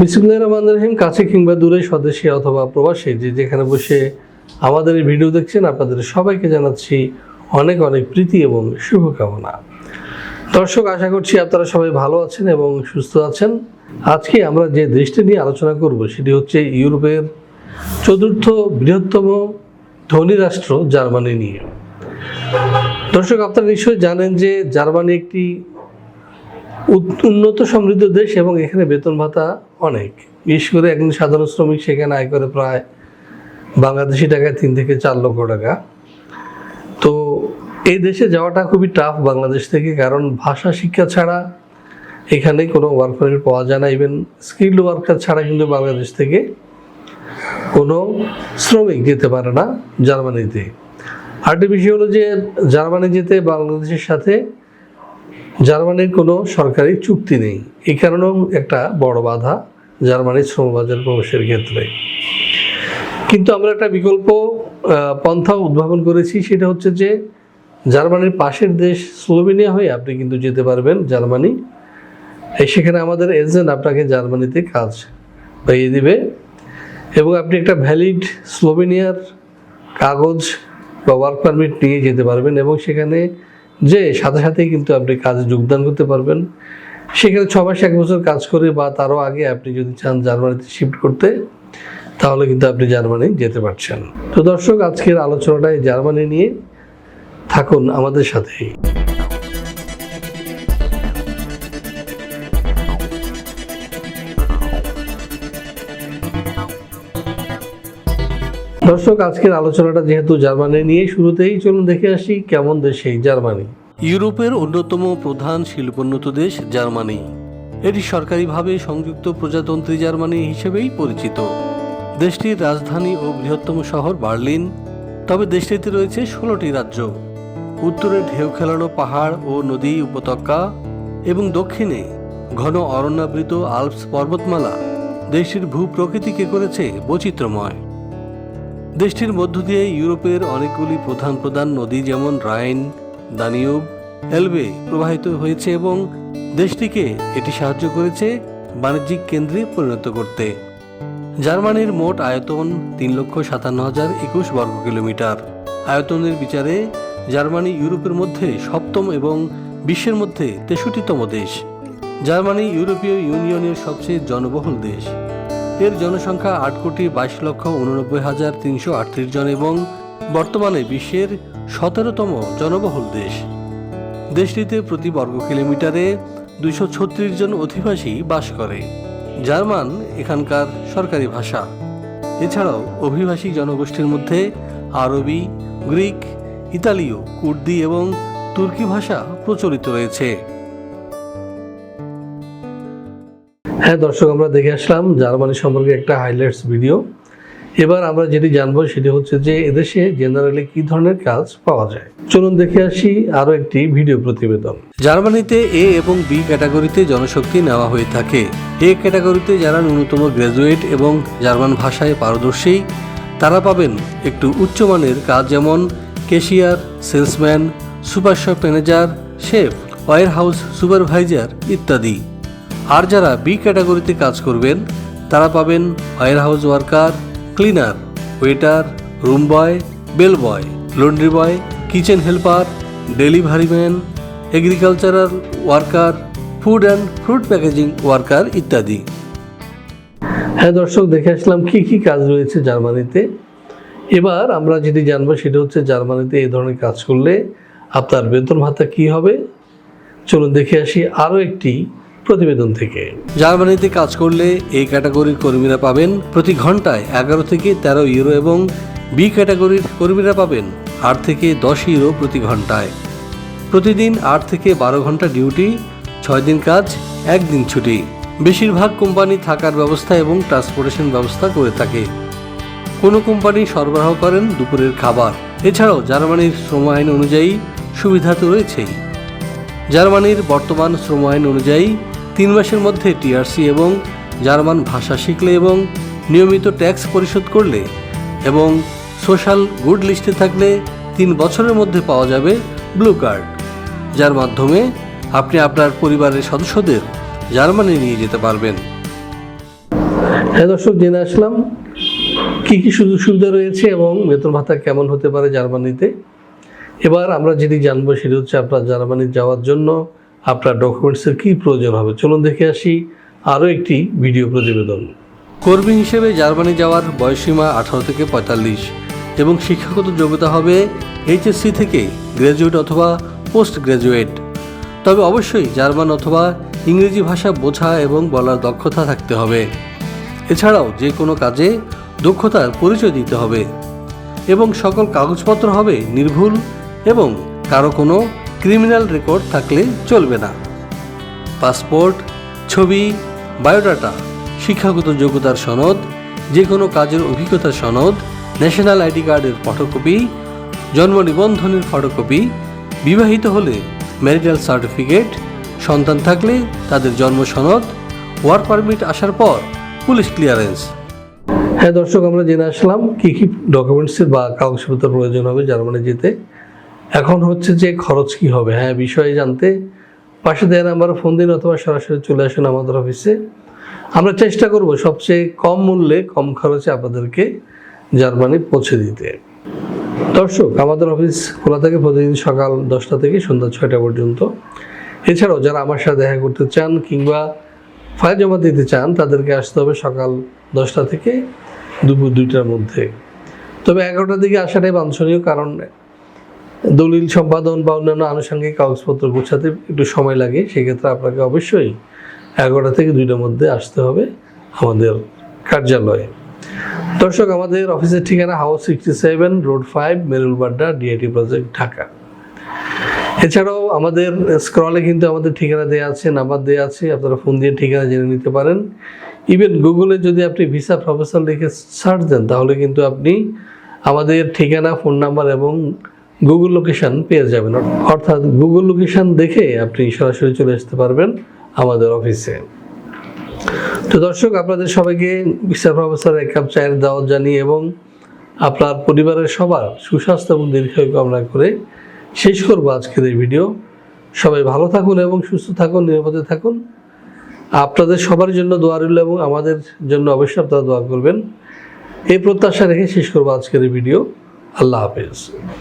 বিসমুল্লাহ রহমান রহিম, কাছে কিংবা দূরে স্বদেশী অথবা প্রবাসী, যে যেখানে বসে আমাদের এই ভিডিও দেখছেন, আপনাদের সবাইকে জানাচ্ছি অনেক অনেক প্রীতি এবং শুভকামনা। দর্শক, আশা করছি আপনারা সবাই ভালো আছেন এবং সুস্থ আছেন। আজকে আমরা যে দেশটি নিয়ে আলোচনা করব, সেটি হচ্ছে ইউরোপের চতুর্থ বৃহত্তম ধনী রাষ্ট্র জার্মানি নিয়ে। দর্শক, আপনারা নিশ্চয়ই জানেন যে জার্মানি একটি উন্নত সমৃদ্ধ দেশ এবং এখানে বেতন ভাতা অনেক। বিশেষ করে একজন সাধারণ শ্রমিক, সেখানে আয় করে প্রায় বাংলাদেশি টাকায় তিন থেকে চার লক্ষ টাকা। তো এই দেশে যাওয়াটা খুবই টাফ বাংলাদেশ থেকে, কারণ ভাষা, শিক্ষা ছাড়া এখানে কোনো ওয়ার্ক পারমিট পাওয়া যায় না। ইভেন স্কিল্ড ওয়ার্কার ছাড়া কিন্তু বাংলাদেশ থেকে কোনো শ্রমিক যেতে পারে না জার্মানিতে। বিষয় হলো যে জার্মানি যেতে বাংলাদেশের সাথে জার্মানির কোনো সরকারি চুক্তি নেই। এই কারণেও একটা বড় বাধা। জার্মানির শ্রমবাজার প্রবেশের ক্ষেত্রে। কিন্তু আমরা একটা বিকল্প পন্থা উদ্ভাবন করেছি, সেটা হচ্ছে যে জার্মানির পাশের দেশ স্লোভেনিয়া হয়ে আপনি কিন্তু যেতে পারবেন, জার্মানি। সেখানে আমাদের এজেন্ট আপনাকে জার্মানিতে কাজ পাইয়ে দিবে। এবং আপনি একটা ভ্যালিড স্লোভেনিয়ার কাগজ বা ওয়ার্ক পারমিট নিয়ে যেতে পারবেন এবং সেখানে যে সাথে সাথেই কিন্তু আপনি কাজে যোগদান করতে পারবেন। সেখানে ছ মাস, এক বছর কাজ করে বা তারও আগে আপনি যদি চান জার্মানিতে শিফট করতে, তাহলে কিন্তু আপনি জার্মানি যেতে পারছেন। তো দর্শক, আজকের আলোচনাটাই জার্মানি নিয়ে থাকুন আমাদের সাথেই। দর্শক, আজকের আলোচনাটা যেহেতু জার্মানি নিয়ে শুরুতেই চলুন দেখে আসি কেমন দেশ এই জার্মানি। ইউরোপের অন্যতম প্রধান শিল্পোন্নত দেশ জার্মানি। এটি সরকারিভাবে সংযুক্ত প্রজাতন্ত্রী জার্মানি হিসেবেই পরিচিত। দেশটির রাজধানী ও বৃহত্তম শহর বার্লিন, তবে দেশটিতে রয়েছে ষোলোটি রাজ্য। উত্তরে ঢেউ খেলানো পাহাড় ও নদী উপত্যকা এবং দক্ষিণে ঘন অরণ্যাবৃত আলপস পর্বতমালা। দেশটির ভূপ্রকৃতিকে করেছে বৈচিত্র্যময়। দেশটির মধ্য দিয়ে ইউরোপের অনেকগুলি প্রধান প্রধান নদী যেমন রাইন দানিউব এলবে প্রবাহিত হয়েছে এবং দেশটিকে এটি সাহায্য করেছে বাণিজ্যিক কেন্দ্রে পরিণত করতে। জার্মানির মোট আয়তন তিন লক্ষ সাতান্ন হাজার একুশ বর্গ কিলোমিটার। আয়তনের বিচারে জার্মানি ইউরোপের মধ্যে সপ্তম এবং বিশ্বের মধ্যে তেষট্টিতম দেশ। জার্মানি ইউরোপীয় ইউনিয়নের সবচেয়ে জনবহুল দেশ। এর জনসংখ্যা আট কোটি বাইশ লক্ষ উননব্বই হাজার তিনশো আটত্রিশ জন এবং বর্তমানে বিশ্বের সতেরোতম জনবহুল দেশ। দেশটিতে প্রতি বর্গ কিলোমিটারে দুইশো ছত্রিশ জন অধিবাসী বাস করে। জার্মান এখানকার সরকারি ভাষা। এছাড়াও অভিবাসী জনগোষ্ঠীর মধ্যে আরবি, গ্রিক, ইতালীয়, কুর্দি এবং তুর্কি ভাষা প্রচলিত রয়েছে। হ্যাঁ দর্শক, আমরা দেখে আসলাম জার্মানি সম্পর্কে একটা হাইলাইটস ভিডিও এবার আমরা যেটি জানব সেটি হচ্ছে যে এদেশে জেনারেলি কি ধরনের কাজ পাওয়া যায়। চলুন দেখে আসি আরও একটি ভিডিও প্রতিবেদন। জার্মানিতে এ এবং বি ক্যাটাগরিতে জনশক্তি নেওয়া হয়ে থাকে। এ ক্যাটাগরিতে যারা ন্যূনতম গ্র্যাজুয়েট এবং জার্মান ভাষায় পারদর্শী, তারা পাবেন একটু উচ্চমানের কাজ যেমন cashier salesman super shop manager chef warehouse supervisor ইত্যাদি। আর যারা বি ক্যাটাগরিতে কাজ করবেন, তারা পাবেন warehouse worker cleaner, waiter room boy bell boy laundry boy kitchen helper, delivery man, agricultural worker, food and fruit packaging worker ইত্যাদি। হ্যাঁ দর্শক, দেখে আসলাম কি কি কাজ রয়েছে জার্মানিতে। এবার আমরা যেটি জানব সেটা হচ্ছে জার্মানিতে এই ধরনের কাজ করলে আপনার বেতন ভাতা কি হবে? চলুন দেখে আসি আরও একটি প্রতিবেদন থেকে। জার্মানিতে কাজ করলে এই ক্যাটাগরির কর্মীরা পাবেন প্রতি ঘন্টায় এগারো থেকে তেরো ইউরো এবং বি ক্যাটাগরির কর্মীরা পাবেন আট থেকে দশ ইউরো প্রতি ঘন্টায়। প্রতিদিন আট থেকে বারো ঘণ্টা ডিউটি, ছয় দিন কাজ, একদিন ছুটি। বেশিরভাগ কোম্পানি থাকার ব্যবস্থা এবং ট্রান্সপোর্টেশন ব্যবস্থা করে থাকে। কোনো কোম্পানি সরবরাহ করেন দুপুরের খাবার। এছাড়াও জার্মানির শ্রম আইন অনুযায়ী সুবিধা তো রয়েছেই। জার্মানির বর্তমান শ্রম আইন অনুযায়ী তিন মাসের মধ্যে টিআরসি এবং জার্মান ভাষা শিখলে এবং নিয়মিত ট্যাক্স পরিশোধ করলে এবং সোশ্যাল গুড লিস্টে থাকলে তিন বছরের মধ্যে পাওয়া যাবে ব্লু কার্ড, যার মাধ্যমে আপনি আপনার পরিবারের সদস্যদের জার্মানি নিয়ে যেতে পারবেন। হ্যাঁ দর্শক, জেনে আসলাম কি কি সুযোগ সুবিধা রয়েছে এবং বেতন ভাতা কেমন হতে পারে জার্মানিতে। এবার আমরা যেটি জানব সেটি হচ্ছে আপনার জার্মানি যাওয়ার জন্য আপনার ডকুমেন্টসের কী প্রয়োজন হবে? চলুন দেখে আসি আরও একটি ভিডিও প্রতিবেদন। কর্মী হিসেবে জার্মানি যাওয়ার বয়সীমা আঠারো থেকে পঁয়তাল্লিশ এবং শিক্ষাগত যোগ্যতা হবে এইচএসসি থেকে গ্র্যাজুয়েট অথবা পোস্ট গ্র্যাজুয়েট তবে অবশ্যই জার্মান অথবা ইংরেজি ভাষা বোঝা এবং বলার দক্ষতা থাকতে হবে। এছাড়াও যে কোনো কাজে দক্ষতার পরিচয় দিতে হবে এবং সকল কাগজপত্র হবে নির্ভুল এবং কারও কোনো ক্রিমিনাল রেকর্ড থাকলে চলবে না। পাসপোর্ট, ছবি, বায়োডাটা, শিক্ষাগত যোগ্যতার সনদ যে কোনো কাজের অভিজ্ঞতার সনদ, ন্যাশনাল আইডি কার্ডের ফটোকপি, জন্ম নিবন্ধনের ফটোকপি, বিবাহিত হলে ম্যারিটাল সার্টিফিকেট, সন্তান থাকলে তাদের জন্ম সনদ, ওয়ার্ক পারমিট আসার পর পুলিশ ক্লিয়ারেন্স। হ্যাঁ দর্শক, আমরা জেনে আসলাম কী কী ডকুমেন্টসের বা কাগজপত্র প্রয়োজন হবে জার্মানি যেতে এখন হচ্ছে যে খরচ কি হবে? হ্যাঁ বিষয়ে জানতে পাশে দেওয়া নাম্বারে ফোন দিন অথবা সরাসরি চলে আসুন আমাদের অফিসে। আমরা চেষ্টা করব সবচেয়ে কম মূল্যে, কম খরচে আপনাদেরকে জার্মানি পৌঁছে দিতে। দর্শক, আমাদের অফিস খোলা থাকে প্রতিদিন সকাল দশটা থেকে সন্ধ্যা ছয়টা পর্যন্ত। এছাড়াও যারা আমার সাথে দেখা করতে চান কিংবা ফাইল জমা দিতে চান, তাদেরকে আসতে হবে সকাল দশটা থেকে দুপুর দুইটার মধ্যে। তবে এগারোটার দিকে আসাটাই বাঞ্ছনীয়, কারণ দলিল সম্পাদন বা অন্যান্য আনুষঙ্গিক কাগজপত্র গোছাতে একটু সময় লাগে, সেক্ষেত্রে আপনাকে অবশ্যই এগারোটা থেকে দুইটার মধ্যে আসতে হবে আমাদের কার্যালয়ে। দর্শক, আমাদের অফিসের ঠিকানা house sixty seven road five, Merulbadda DIT project Dhaka. এছাড়াও আমাদের স্ক্রলে কিন্তু আমাদের ঠিকানা দেওয়া আছে, নাম্বার দেওয়া আছে, আপনারা ফোন দিয়ে ঠিকানা জেনে নিতে পারেন। ইভেন গুগলে যদি আপনি ভিসা প্রফেসর লিখে সার্চ দেন, তাহলে কিন্তু আপনি আমাদের ঠিকানা, ফোন নাম্বার এবং গুগল লোকেশন পেয়ে যাবেন। অর্থাৎ গুগল লোকেশন দেখে আপনি সরাসরি চলে আসতে পারবেন আমাদের অফিসে তো দর্শক, আপনাদের সবাইকে ভিসা প্রফেসর এক কাপ চায়ের দাওয়াত জানিয়ে এবং আপনার পরিবারের সবার সুস্বাস্থ্য এবং দীর্ঘায়ু কামনা করে শেষ করব আজকের এই ভিডিও সবাই ভালো থাকুন এবং সুস্থ থাকুন, নিরাপদে থাকুন। আপনাদের সবার জন্য দোয়া রইল এবং আমাদের জন্য অবশ্যই আপনারা দোয়া করবেন। এই প্রত্যাশা রেখে শেষ করব আজকের এই ভিডিও আল্লাহ হাফেজ।